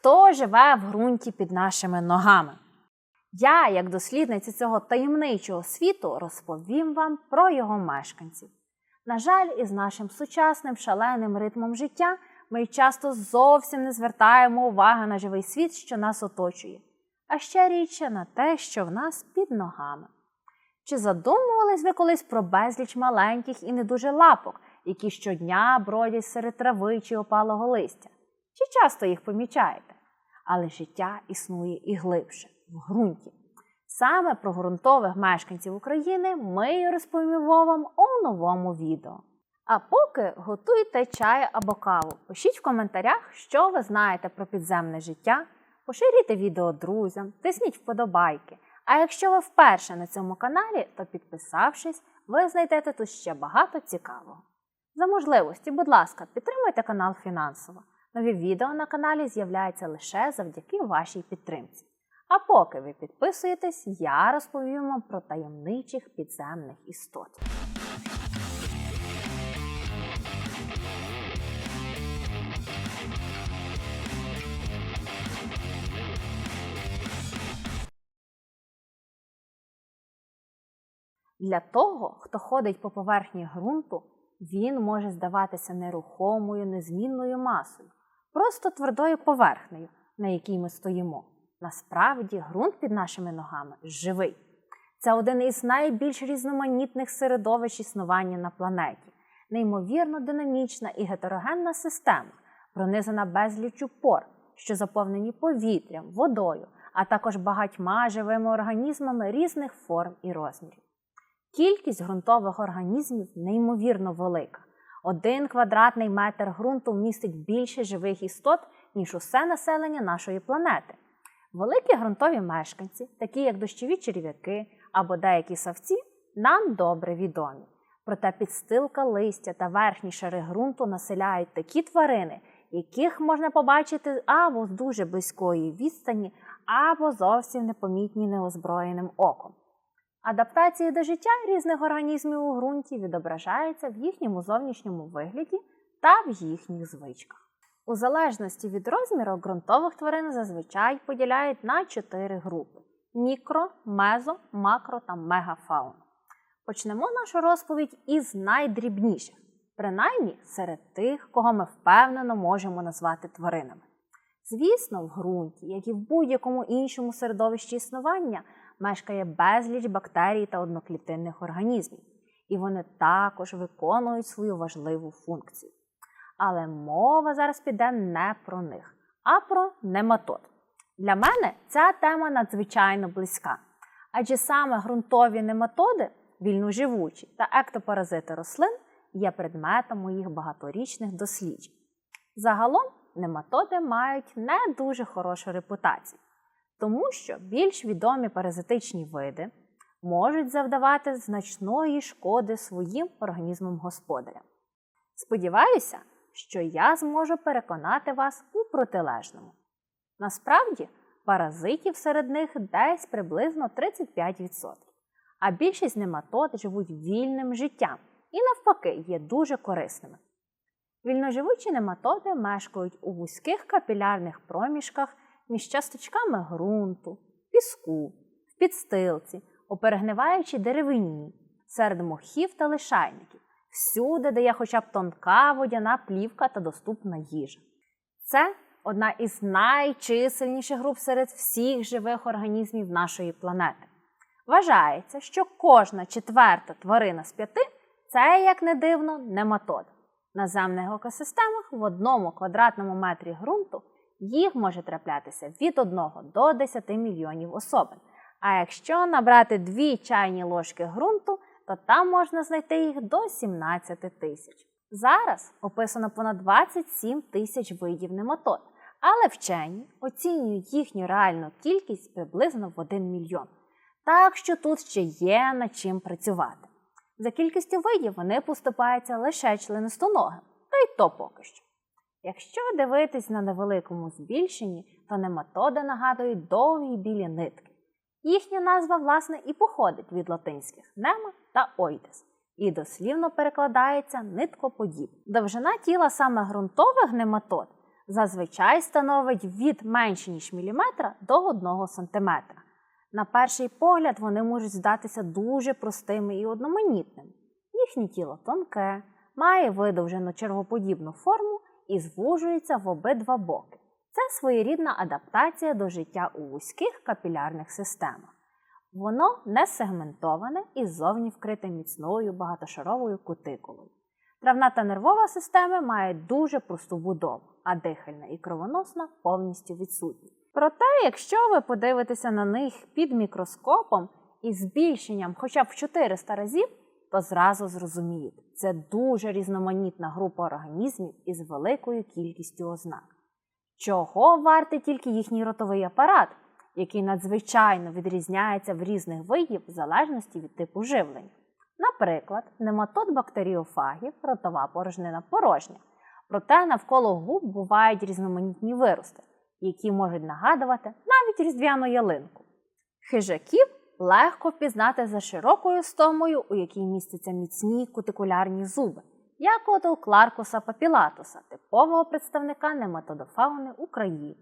Хто живе в ґрунті під нашими ногами? Я, як дослідниця цього таємничого світу, розповім вам про його мешканців. На жаль, із нашим сучасним шаленим ритмом життя ми часто зовсім не звертаємо уваги на живий світ, що нас оточує, а ще рідше на те, що в нас під ногами. Чи задумувались ви колись про безліч маленьких і не дуже лапок, які щодня бродять серед трави чи опалого листя? Чи часто їх помічаєте? Але життя існує і глибше, в ґрунті. Саме про ґрунтових мешканців України ми розповімо вам у новому відео. А поки готуйте чай або каву, пишіть в коментарях, що ви знаєте про підземне життя, поширюйте відео друзям, тисніть вподобайки. А якщо ви вперше на цьому каналі, то підписавшись, ви знайдете тут ще багато цікавого. За можливості, будь ласка, підтримуйте канал фінансово. Нові відео на каналі з'являються лише завдяки вашій підтримці. А поки ви підписуєтесь, я розповім вам про таємничих підземних істот. Для того, хто ходить по поверхні ґрунту, він може здаватися нерухомою, незмінною масою, просто твердою поверхнею, на якій ми стоїмо. Насправді, ґрунт під нашими ногами живий. Це один із найбільш різноманітних середовищ існування на планеті, неймовірно динамічна і гетерогенна система, пронизана безліччю пор, що заповнені повітрям, водою, а також багатьма живими організмами різних форм і розмірів. Кількість ґрунтових організмів неймовірно велика. Один квадратний метр ґрунту містить більше живих істот, ніж усе населення нашої планети. Великі ґрунтові мешканці, такі як дощові черв'яки або деякі савці, нам добре відомі. Проте підстилка листя та верхні шари ґрунту населяють такі тварини, яких можна побачити або з дуже близької відстані, або зовсім непомітні неозброєним оком. Адаптації до життя різних організмів у ґрунті відображаються в їхньому зовнішньому вигляді та в їхніх звичках. У залежності від розміру ґрунтових тварин зазвичай поділяють на чотири групи: мікро, мезо, макро та мегафауна. Почнемо нашу розповідь із найдрібніших, принаймні серед тих, кого ми впевнено можемо назвати тваринами. Звісно, в ґрунті, як і в будь-якому іншому середовищі існування, мешкає безліч бактерій та одноклітинних організмів, і вони також виконують свою важливу функцію. Але мова зараз піде не про них, а про нематод. Для мене ця тема надзвичайно близька, адже саме ґрунтові нематоди, вільноживучі та ектопаразити рослин є предметом моїх багаторічних досліджень. Загалом нематоди мають не дуже хорошу репутацію, тому що більш відомі паразитичні види можуть завдавати значної шкоди своїм організмам господарям. Сподіваюся, що я зможу переконати вас у протилежному. Насправді, паразитів серед них десь приблизно 35%, а більшість нематод живуть вільним життям і, навпаки, є дуже корисними. Вільноживучі нематоди мешкають у вузьких капілярних проміжках між часточками ґрунту, піску, в підстилці, у перегниваючій деревині, серед мохів та лишайників, всюди, де є хоча б тонка водяна плівка та доступна їжа. Це одна із найчисельніших груп серед всіх живих організмів нашої планети. Вважається, що кожна четверта тварина з п'яти це, як не дивно, нематод. На земних екосистемах в одному квадратному метрі ґрунту їх може траплятися від 1 до 10 мільйонів особин. А якщо набрати дві чайні ложки ґрунту, то там можна знайти їх до 17 тисяч. Зараз описано понад 27 тисяч видів нематод, але вчені оцінюють їхню реальну кількість приблизно в 1 мільйон. Так що тут ще є над чим працювати. За кількістю видів вони поступаються лише членистоногим, та й то поки що. Якщо дивитись на невеликому збільшенні, то нематоди нагадують довгі білі нитки. Їхня назва, власне, і походить від латинських нема та ойдес, і дослівно перекладається ниткоподіб. Довжина тіла саме ґрунтових нематод зазвичай становить від менше ніж міліметра до 1 сантиметра. На перший погляд вони можуть здатися дуже простими і одноманітними. Їхнє тіло тонке, має видовжену червоподібну форму і звужується в обидва боки. Це своєрідна адаптація до життя у вузьких капілярних системах. Воно не сегментоване і ззовні вкрите міцною багатошаровою кутикулою. Травна та нервова системи мають дуже просту будову, а дихальна і кровоносна повністю відсутні. Проте, якщо ви подивитеся на них під мікроскопом із збільшенням хоча б в 400 разів, то зразу зрозумієте, це дуже різноманітна група організмів із великою кількістю ознак. Чого вартий тільки їхній ротовий апарат, який надзвичайно відрізняється в різних видів в залежності від типу живлення. Наприклад, нематод бактеріофагів ротова порожнина порожня, проте навколо губ бувають різноманітні вирости, які можуть нагадувати навіть різдвяну ялинку. Хижаків легко впізнати за широкою стомою, у якій містяться міцні кутикулярні зуби, як от у Кларкуса папілатуса, типового представника нематодофауни України.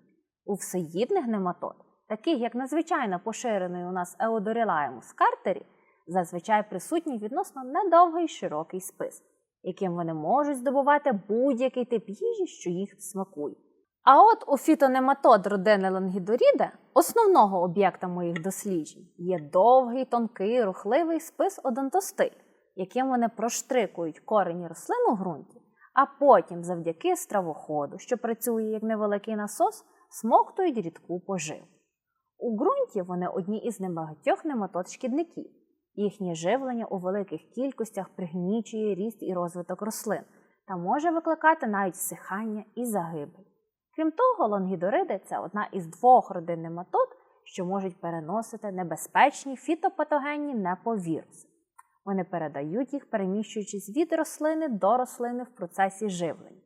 У всеїдних нематод, таких як надзвичайно поширений у нас Еодорілаємус картері, зазвичай присутній відносно недовгий широкий спис, яким вони можуть здобувати будь-який тип їжі, що їх смакує. А от у фітонематод родини Лангідоріде, основного об'єкта моїх досліджень, є довгий, тонкий, рухливий спис одонтостиль, яким вони проштрикують корені рослин у ґрунті, а потім, завдяки стравоходу, що працює як невеликий насос, смоктують рідку поживу. У ґрунті вони одні із небагатьох нематод шкідників. Їхнє живлення у великих кількостях пригнічує ріст і розвиток рослин та може викликати навіть всихання і загибель. Крім того, лонгідориди це одна із двох родин нематод, що можуть переносити небезпечні фітопатогенні неповіруси. Вони передають їх, переміщуючись від рослини до рослини в процесі живлення.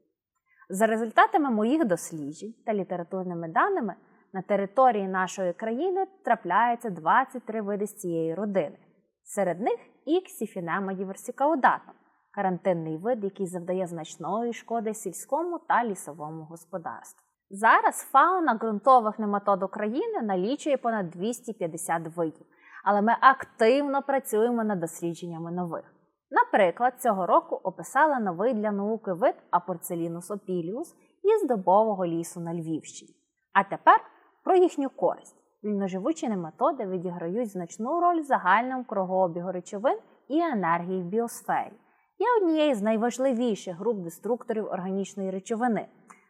За результатами моїх досліджень та літературними даними, на території нашої країни трапляється 23 види з цієї родини. Серед них і ксіфінема діверсікаудатум – карантинний вид, який завдає значної шкоди сільському та лісовому господарству. Зараз фауна ґрунтових нематод України налічує понад 250 видів, але ми активно працюємо над дослідженнями нових. Наприклад, цього року описала новий для науки вид Апорцелінус опіліус із добового лісу на Львівщині. А тепер про їхню користь. Вільноживучі нематоди відіграють значну роль в загальному кругообігу речовин і енергії в біосфері. Є однією з найважливіших груп деструкторів органічної речовини,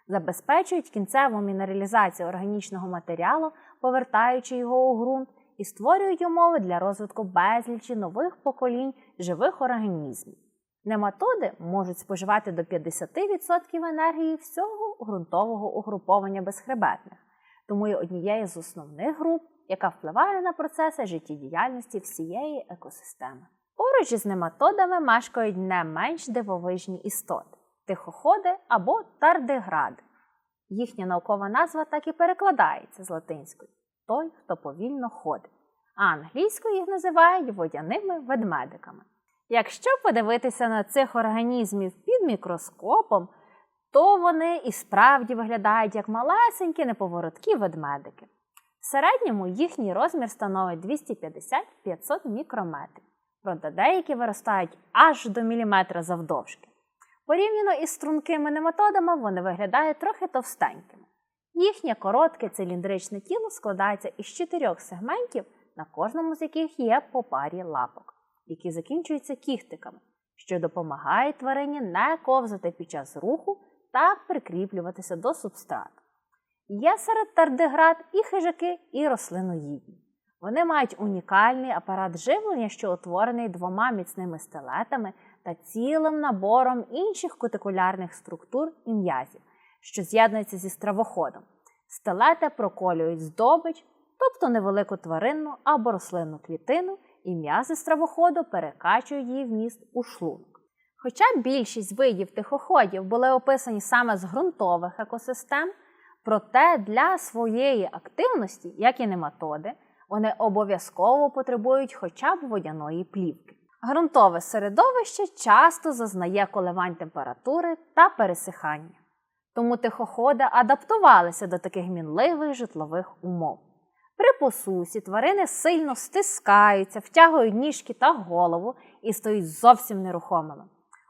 забезпечують кінцеву мінералізацію органічного матеріалу, повертаючи його у ґрунт, і створюють умови для розвитку безлічі нових поколінь живих організмів. Нематоди можуть споживати до 50% енергії всього ґрунтового угруповання безхребетних тому є однією з основних груп, яка впливає на процеси життєдіяльності всієї екосистеми. Поруч із нематодами мешкають не менш дивовижні істоти тихоходи або тардигради. Їхня наукова назва так і перекладається з латинської той, хто повільно ходить, а англійською їх називають водяними ведмедиками. Якщо подивитися на цих організмів під мікроскопом, то вони і справді виглядають як малесенькі неповороткі ведмедики. В середньому їхній розмір становить 250-500 мікрометрів, проте деякі виростають аж до міліметра завдовжки. Порівняно із стрункими нематодами вони виглядають трохи товстенькими. Їхнє коротке циліндричне тіло складається із чотирьох сегментів, на кожному з яких є по парі лапок, які закінчуються кіхтиками, що допомагають тварині не ковзати під час руху та прикріплюватися до субстрату. Є серед тардиград і хижаки, і рослиноїдні. Вони мають унікальний апарат живлення, що утворений двома міцними стелетами та цілим набором інших кутикулярних структур і м'язів, що з'єднуються зі стравоходом. Стелети проколюють здобич, тобто невелику тваринну або рослинну клітину, і м'язи стравоходу перекачують її вміст у шлунок. Хоча більшість видів тихоходів були описані саме з ґрунтових екосистем, проте для своєї активності, як і нематоди, вони обов'язково потребують хоча б водяної плівки. Ґрунтове середовище часто зазнає коливань температури та пересихання. Тому тихоходи адаптувалися до таких мінливих житлових умов. При посусі тварини сильно стискаються, втягують ніжки та голову і стають зовсім нерухомими.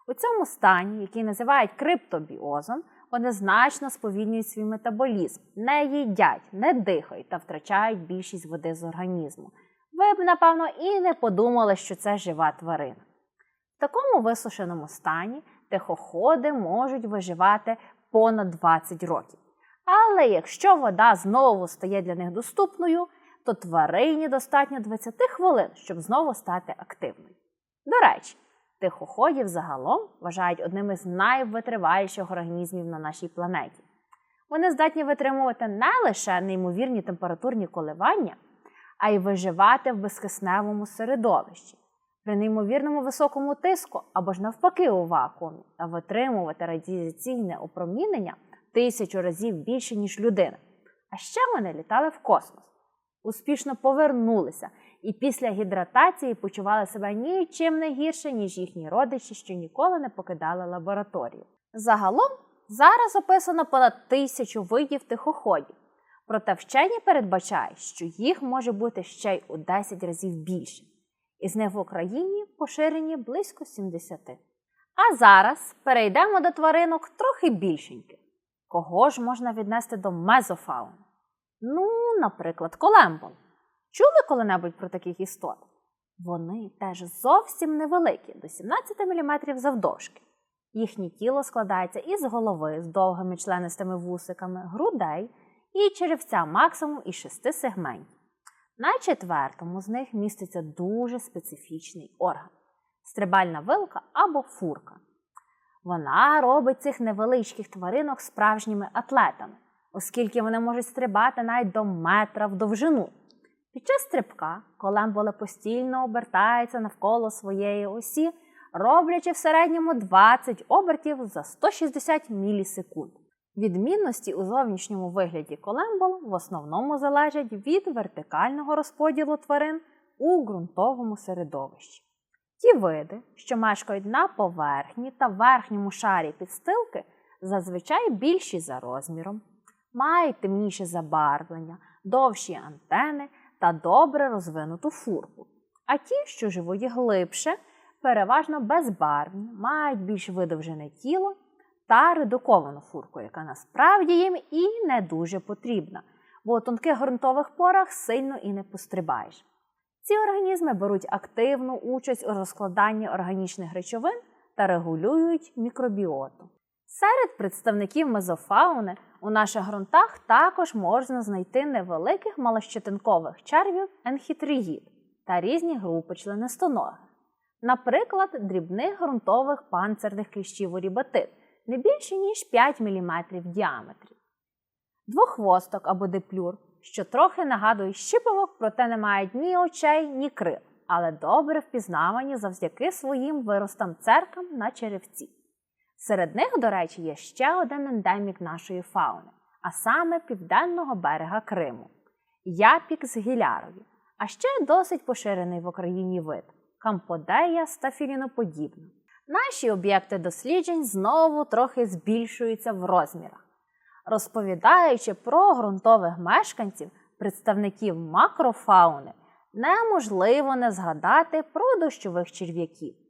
У цьому стані, який називають криптобіозом, вони значно сповільнюють свій метаболізм, не їдять, не дихають та втрачають більшість води з організму. Ви б, напевно, і не подумали, що це жива тварина. В такому висушеному стані тихоходи можуть виживати понад 20 років. Але якщо вода знову стає для них доступною, то тварині достатньо 20 хвилин, щоб знову стати активною. До речі, тихоходів загалом вважають одним із найвитриваліших організмів на нашій планеті. Вони здатні витримувати не лише неймовірні температурні коливання, а й виживати в безкисневому середовищі, при неймовірному високому тиску або ж навпаки у вакуумі, та витримувати радіаційне опромінення тисячу разів більше, ніж людина. А ще вони літали в космос, успішно повернулися і після гідратації почували себе нічим не гірше, ніж їхні родичі, що ніколи не покидали лабораторію. Загалом зараз описано понад тисячу видів тихоходів, проте вчені передбачають, що їх може бути ще й у 10 разів більше. Із них в Україні поширені близько 70. А зараз перейдемо до тваринок трохи більшеньких. Кого ж можна віднести до мезофауни? Ну, наприклад, колембол. Чули коли-небудь про таких істот? Вони теж зовсім невеликі, до 17 мм завдовжки. Їхнє тіло складається із голови з довгими членистими вусиками, грудей і черевця максимум із шести сегментів. На четвертому з них міститься дуже специфічний орган стрибальна вилка або фурка. Вона робить цих невеличких тваринок справжніми атлетами, оскільки вони можуть стрибати навіть до метра в довжину. Під час стрибка колемболи постійно обертаються навколо своєї осі, роблячи в середньому 20 обертів за 160 мілісекунд. Відмінності у зовнішньому вигляді колембол в основному залежать від вертикального розподілу тварин у ґрунтовому середовищі. Ті види, що мешкають на поверхні та верхньому шарі підстилки, зазвичай більші за розміром, мають темніше забарвлення, довші антени та добре розвинуту фурку. А ті, що живуть глибше, переважно безбарвні, мають більш видовжене тіло та редуковану фурку, яка насправді їм і не дуже потрібна, бо у тонких ґрунтових порах сильно і не пострибаєш. Ці організми беруть активну участь у розкладанні органічних речовин та регулюють мікробіоту. Серед представників мезофауни у наших ґрунтах також можна знайти невеликих малощетинкових червів енхітріїд та різні групи членистоногих. Наприклад, дрібних ґрунтових панцирних кліщів урібатит не більше, ніж 5 мм в діаметрі. Двохвосток або деплюр, що трохи нагадують щиповок, проте не мають ні очей, ні крил, але добре впізнавані завдяки своїм виростам церкам на черевці. Серед них, до речі, є ще один ендемік нашої фауни, а саме південного берега Криму япікс гілярові, а ще досить поширений в Україні вид камподея стафіліноподібна. Наші об'єкти досліджень знову трохи збільшуються в розмірах. Розповідаючи про ґрунтових мешканців, представників макрофауни, неможливо не згадати про дощових черв'яків.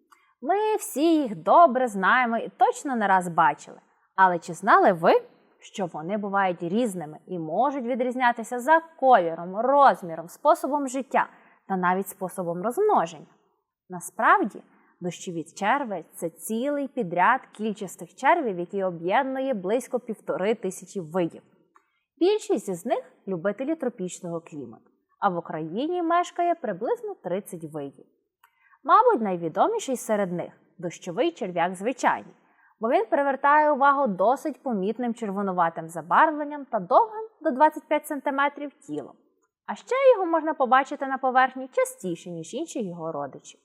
Ми всі їх добре знаємо і точно не раз бачили. Але чи знали ви, що вони бувають різними і можуть відрізнятися за кольором, розміром, способом життя та навіть способом розмноження? Насправді, дощові черви це цілий підряд кільчастих червів, які об'єднує близько півтори тисячі видів. Більшість із них любителі тропічного клімату, а в Україні мешкає приблизно 30 видів. Мабуть, найвідоміший серед них дощовий черв'як звичайний, бо він привертає увагу досить помітним червонуватим забарвленням та довгим до 25 см тілом. А ще його можна побачити на поверхні частіше, ніж інші його родичі.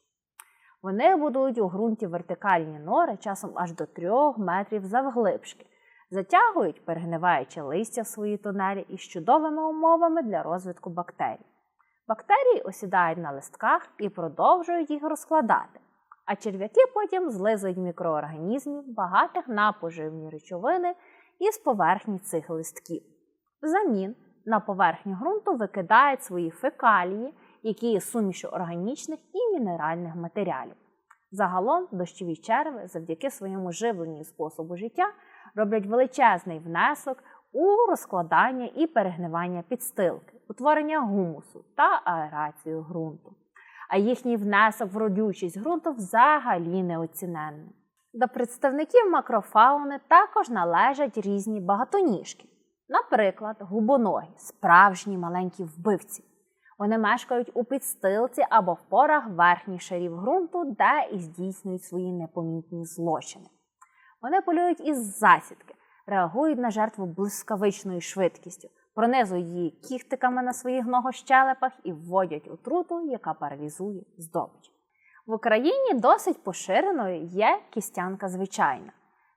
Вони будують у ґрунті вертикальні нори часом аж до 3 метрів завглибшки, затягують, перегниваючи листя в свої тунелі із чудовими умовами для розвитку бактерій. Бактерії осідають на листках і продовжують їх розкладати, а черв'яки потім злизують мікроорганізмів, багатих на поживні речовини із поверхні цих листків. Взамін на поверхню ґрунту викидають свої фекалії, які є сумішю органічних і мінеральних матеріалів. Загалом дощові черви завдяки своєму живленню і способу життя роблять величезний внесок у розкладання і перегнивання підстилки, утворення гумусу та аерацію ґрунту. А їхній внесок в родючість ґрунту взагалі неоціненний. До представників макрофауни також належать різні багатоніжки. Наприклад, губоногі, справжні маленькі вбивці. Вони мешкають у підстилці або в порах верхніх шарів ґрунту, де і здійснюють свої непомітні злочини. Вони полюють із засідки, реагують на жертву блискавичною швидкістю, пронизують її кіхтиками на своїх ногощелепах і вводять отруту, яка паралізує здобич. В Україні досить поширеною є кістянка звичайна.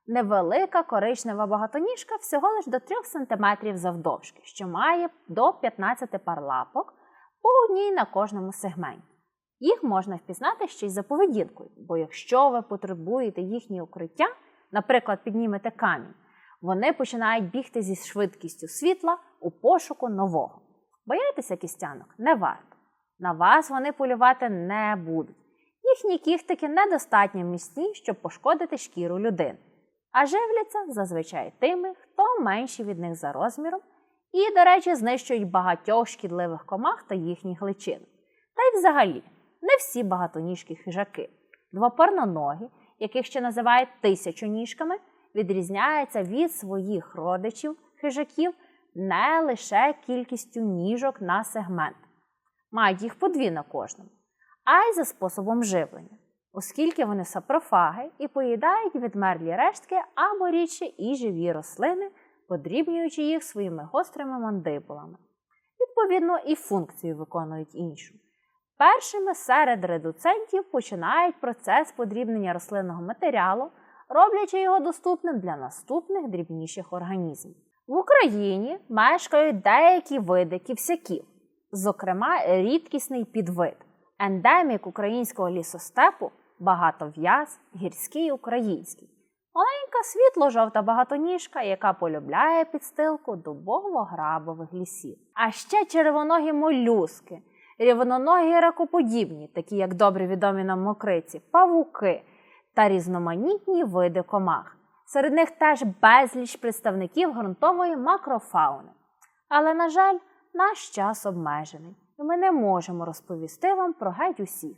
Невелика коричнева багатоніжка всього лише до 3 см завдовжки, що має до 15 пар лапок по одній на кожному сегменті. Їх можна впізнати ще й за поведінкою, бо якщо ви потребуєте їхнє укриття, наприклад, піднімете камінь, вони починають бігти зі швидкістю світла у пошуку нового. Боятися кістянок не варто. На вас вони полювати не будуть. Їхні кіхтики недостатньо міцні, щоб пошкодити шкіру людини, а живляться зазвичай тими, хто менші від них за розміром, і, до речі, знищують багатьох шкідливих комах та їхніх личин. Та й взагалі не всі багатоніжкі хижаки. Двопарноногі, яких ще називають тисячоніжками, відрізняються від своїх родичів хижаків не лише кількістю ніжок на сегмент. Мають їх по дві на кожному, а й за способом живлення, оскільки вони сапрофаги і поїдають відмерлі рештки або рідше і живі рослини, подрібнюючи їх своїми гострими мандибулами. Відповідно, і функцію виконують іншу. Першими серед редуцентів починають процес подрібнення рослинного матеріалу, роблячи його доступним для наступних дрібніших організмів. В Україні мешкають деякі види ківсяків, зокрема, рідкісний підвид, ендемік українського лісостепу, багатов'яз, гірський український, маленька світло-жовта багатоніжка, яка полюбляє підстилку дубово-грабових лісів. А ще червоногі молюски, рівноногі ракоподібні, такі як добре відомі нам мокриці, павуки та різноманітні види комах. Серед них теж безліч представників ґрунтової макрофауни. Але, на жаль, наш час обмежений, і ми не можемо розповісти вам про геть усіх.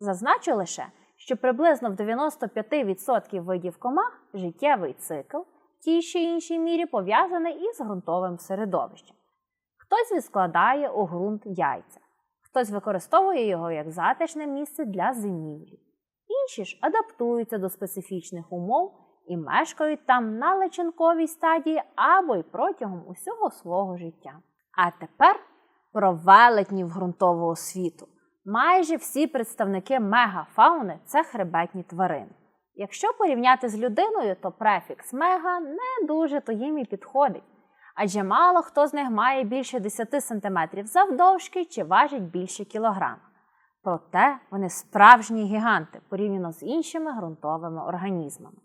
Зазначу лише, що приблизно в 95% видів комах життєвий цикл в тій чи іншій мірі пов'язаний із ґрунтовим середовищем. Хтось відскладає у ґрунт яйця, хтось використовує його як затишне місце для зимівлі. Інші ж адаптуються до специфічних умов і мешкають там на личинковій стадії або й протягом усього свого життя. А тепер про велетнів ґрунтового світу. Майже всі представники мегафауни це хребетні тварини. Якщо порівняти з людиною, то префікс мега не дуже то їм і підходить, адже мало хто з них має більше 10 см завдовжки чи важить більше кілограма. Проте вони справжні гіганти порівняно з іншими ґрунтовими організмами.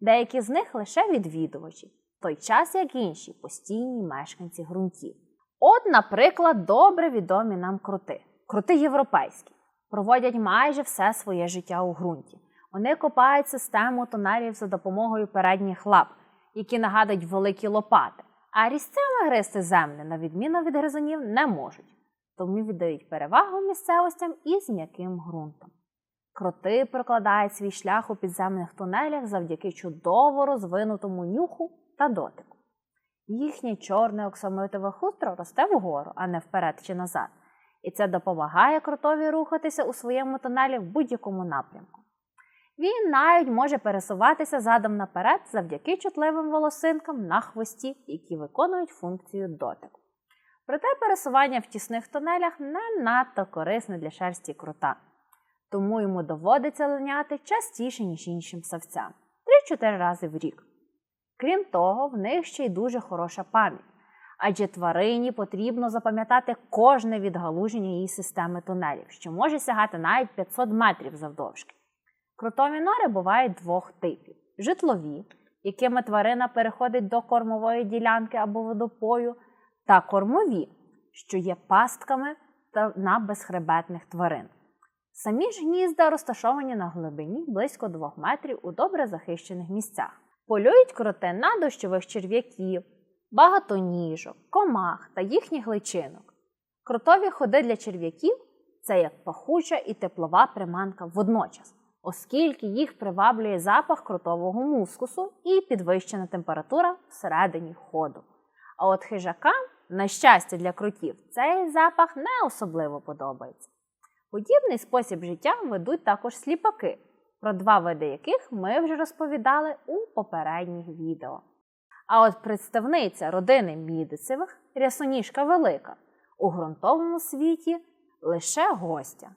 Деякі з них лише відвідувачі, в той час як інші постійні мешканці ґрунтів. От, наприклад, добре відомі нам крути. Крути європейські проводять майже все своє життя у ґрунті. Вони копають систему тунелів за допомогою передніх лап, які нагадують великі лопати, а різцями гризти землю, на відміну від гризунів, не можуть, тому віддають перевагу місцевостям із м'яким ґрунтом. Кроти прокладають свій шлях у підземних тунелях завдяки чудово розвинутому нюху та дотику. Їхнє чорне оксамитове хутро росте вгору, а не вперед чи назад, і це допомагає кротові рухатися у своєму тунелі в будь-якому напрямку. Він навіть може пересуватися задом наперед завдяки чутливим волосинкам на хвості, які виконують функцію дотику. Проте пересування в тісних тунелях не надто корисне для шерсті крута, тому йому доводиться линяти частіше, ніж іншим савцям 3-4 рази в рік. Крім того, в них ще й дуже хороша пам'ять, адже тварині потрібно запам'ятати кожне відгалуження її системи тунелів, що може сягати навіть 500 метрів завдовжки. Крутові нори бувають двох типів: житлові, якими тварина переходить до кормової ділянки або водопою, та кормові, що є пастками та на безхребетних тварин. Самі ж гнізда розташовані на глибині близько 2 метрів у добре захищених місцях. Полюють кроти на дощових черв'яків, багатоніжок, комах та їхніх личинок. Кротові ходи для черв'яків це як пахуча і теплова приманка водночас, оскільки їх приваблює запах кротового мускусу і підвищена температура всередині ходу. А от хижакам, на щастя для кротів, цей запах не особливо подобається. Подібний спосіб життя ведуть також сліпаки, про два види яких ми вже розповідали у попередніх відео. А от представниця родини мідицевих, рясоніжка велика, у ґрунтовому світі лише гостя.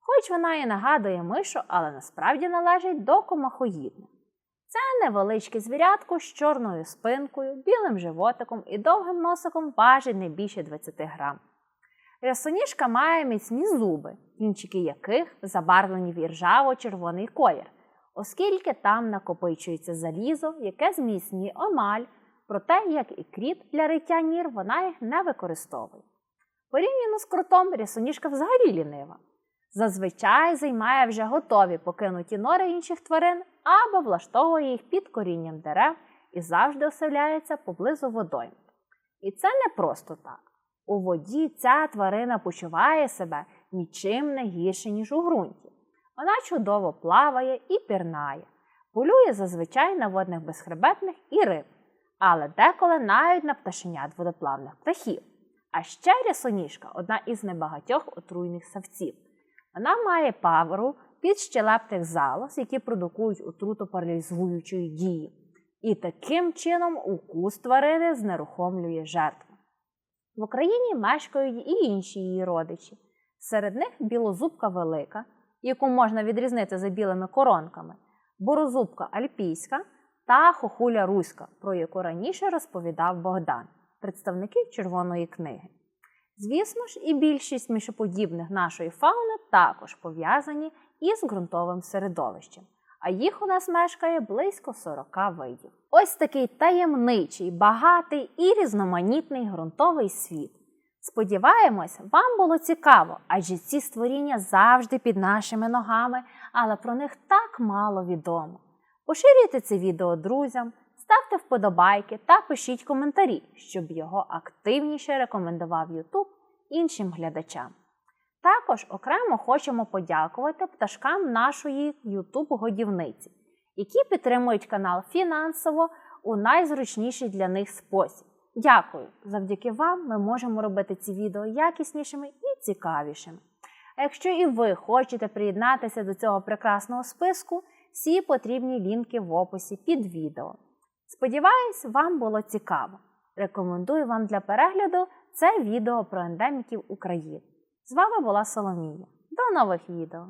Хоч вона і нагадує мишу, але насправді належить до комахоїдних. Це невеличке звірятко з чорною спинкою, білим животиком і довгим носиком важить не більше 20 грам. Рясоніжка має міцні зуби, кінчики яких забарвлені в іржаво-червоний колір, оскільки там накопичується залізо, яке зміцнює омаль, проте, як і кріт для риття нір, вона їх не використовує. Порівняно з кротом, рясоніжка взагалі лінива. Зазвичай займає вже готові покинуті нори інших тварин або влаштовує їх під корінням дерев і завжди оселяється поблизу водойм. І це не просто так. У воді ця тварина почуває себе нічим не гірше, ніж у ґрунті. Вона чудово плаває і пірнає, полює зазвичай на водних безхребетних і риб, але деколи навіть на пташенят водоплавних птахів. А ще рясоніжка одна із небагатьох отруйних савців. Вона має паверу підщелептих залоз, які продукують отруту паралізуючої дії. І таким чином укус тварини знерухомлює жертву. В Україні мешкають і інші її родичі. Серед них білозубка велика, яку можна відрізнити за білими коронками, борозубка альпійська та хохуля руська, про яку раніше розповідав Богдан, представники Червоної книги. Звісно ж, і більшість мішоподібних нашої фауни також пов'язані із ґрунтовим середовищем, а їх у нас мешкає близько 40 видів. Ось такий таємничий, багатий і різноманітний ґрунтовий світ. Сподіваємось, вам було цікаво, адже ці створіння завжди під нашими ногами, але про них так мало відомо. Поширюйте це відео друзям, ставте вподобайки та пишіть коментарі, щоб його активніше рекомендував YouTube іншим глядачам. Також окремо хочемо подякувати пташкам нашої YouTube годівниці, які підтримують канал фінансово у найзручніший для них спосіб. Дякую! Завдяки вам ми можемо робити ці відео якіснішими і цікавішими. А якщо і ви хочете приєднатися до цього прекрасного списку, всі потрібні лінки в описі під відео. Сподіваюсь, вам було цікаво. Рекомендую вам для перегляду це відео про ендеміків України. З вами була Соломія. До нових відео!